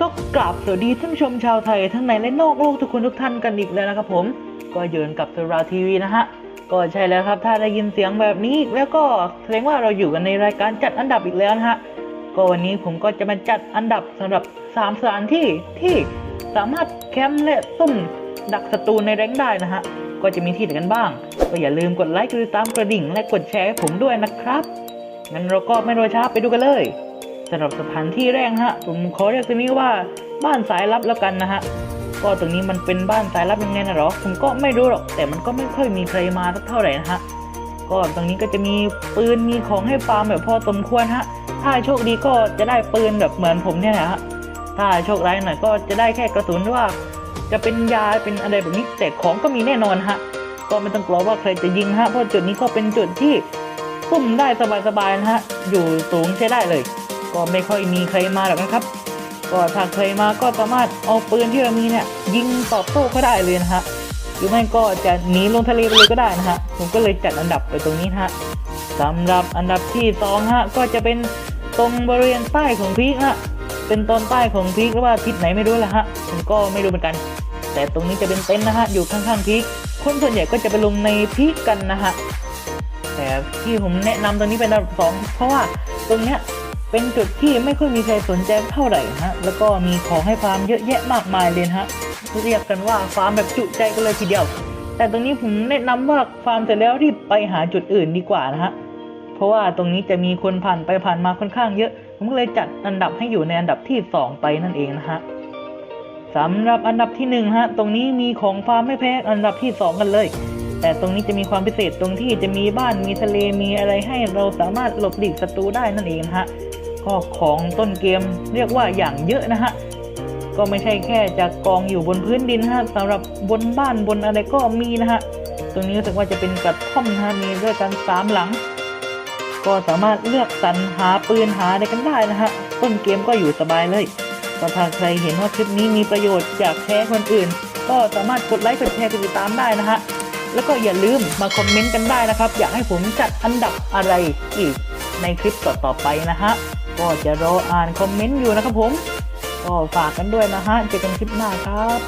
ก็กราบสวัสดีท่านชมชาวไทย ทั้งในและนอกโลกทุกคนทุกท่านกันอีกแล้วนะครับผม ก็เยินกับสราทีวีนะฮะ ก็ใช่แล้วครับ ถ้าได้ยินเสียงแบบนี้ แล้วก็แสดงว่าเราอยู่กันในรายการจัดอันดับอีกแล้วนะฮะ ก็วันนี้ผมก็จะมาจัดอันดับสำหรับ 3 สถานที่ที่สามารถแคมป์และซุ่มดักศัตรูในแรงได้นะฮะ ก็จะมีที่ไหนกันบ้าง ก็อย่าลืมกดไลค์กดติดตามกระดิ่ง และกดแชร์ให้ผมด้วยนะครับงั้นเราก็ไม่รอช้าไปดูกันเลย สำหรับสถานที่แรกนะฮะผมขอเรียกตรงนี้ว่าบ้านสายลับแล้วกันนะฮะก็ตรงนี้มันเป็นบ้านสายลับยังไงนะหรอผมก็ไม่รู้หรอกแต่มันก็ไม่ค่อยมีใครมาสักเท่าไหร่นะฮะก็ตรงนี้ก็จะมีปืนมีของให้ฟาร์มแบบพอสมควรฮะถ้าโชคดีก็จะได้ปืนแบบเหมือนผมเนี่ยแหละฮะถ้าโชคร้ายหน่อยก็จะได้แค่กระสุนหรือว่า จะเป็นยาเป็นอะไรแบบนี้แต่ของก็มีแน่นอนฮะก็ไม่ต้องกลัวว่าใครจะยิงฮะเพราะจุดนี้ก็เป็นจุดที่ซุ่มได้สบายๆนะฮะอยู่สูงใช้ได้เลย ก็ไม่ค่อยมีใครมาหรอกนะครับ ก็ถ้าใครมาก็สามารถเอาปืนที่เรามีเนี่ยยิงตอบโต้ก็ได้เลยนะฮะหรือไม่ก็จะหนีลงทะเลไปเลยก็ได้นะฮะผมก็เลยจัดอันดับไปตรงนี้ฮะสำหรับอันดับที่สองฮะก็จะเป็นตรงบริเวณใต้ของพีกฮะเป็นตอนใต้ของพีกหรือว่าทิศไหนไม่รู้ละฮะผมก็ไม่รู้เหมือนกัน แต่ตรงนี้จะเป็นเต็นท์นะฮะอยู่ข้างๆพีกคนส่วนใหญ่ก็จะไปลงในพีกกันนะฮะแต่ที่ผมแนะนำตรงนี้เป็นอันดับสองเพราะว่าตรงเนี้ย เป็นจุดที่ไม่ค่อยมีใครสนใจเท่าไหร่ฮะ แล้วก็มีของให้ฟาร์มเยอะแยะมากมายเลยฮะ เรียกกันว่าฟาร์มแบบจุใจกันเลยทีเดียว แต่ตรงนี้ผมแนะนำว่าฟาร์มเสร็จแล้วรีบไปหาจุดอื่นดีกว่านะฮะ เพราะว่าตรงนี้จะมีคนผ่านไปผ่านมาค่อนข้างเยอะ ผมก็เลยจัดอันดับให้อยู่ในอันดับที่สองไปนั่นเองนะฮะสำหรับอันดับที่หนึ่งฮะ ตรงนี้มีของฟาร์มไม่แพ้อันดับที่สองกันเลย แต่ตรงนี้จะมีความพิเศษตรงที่จะมีบ้านมีทะเลมีอะไรให้เราสามารถหลบหลีกศัตรูได้นั่นเองนะฮะก็ของต้นเกมเรียกว่าอย่างเยอะนะฮะก็ไม่ใช่แค่จะกองอยู่บนพื้นดินฮะสำหรับบนบ้านบนอะไรก็มีนะฮะตรงนี้รู้สึกว่าจะเป็นกระท่อมนะฮะมีด้วยกันสามหลัง ก็สามารถเลือกสรรหาปืนหาอะไรกันได้นะฮะต้นเกมก็อยู่สบายเลยก็ถ้าใครเห็นว่าคลิปนี้มีประโยชน์อยากแชร์คนอื่น ก็สามารถกดไลค์กดแชร์กดติดตามได้นะฮะ แล้วก็อย่าลืมมาคอมเมนต์กันได้นะครับ อยากให้ผมจัดอันดับอะไรอีกในคลิปต่อๆไปนะฮะ ก็จะรออ่านคอมเมนต์อยู่นะครับผม ก็ฝากกันด้วยนะฮะ เจอกันคลิปหน้าครับ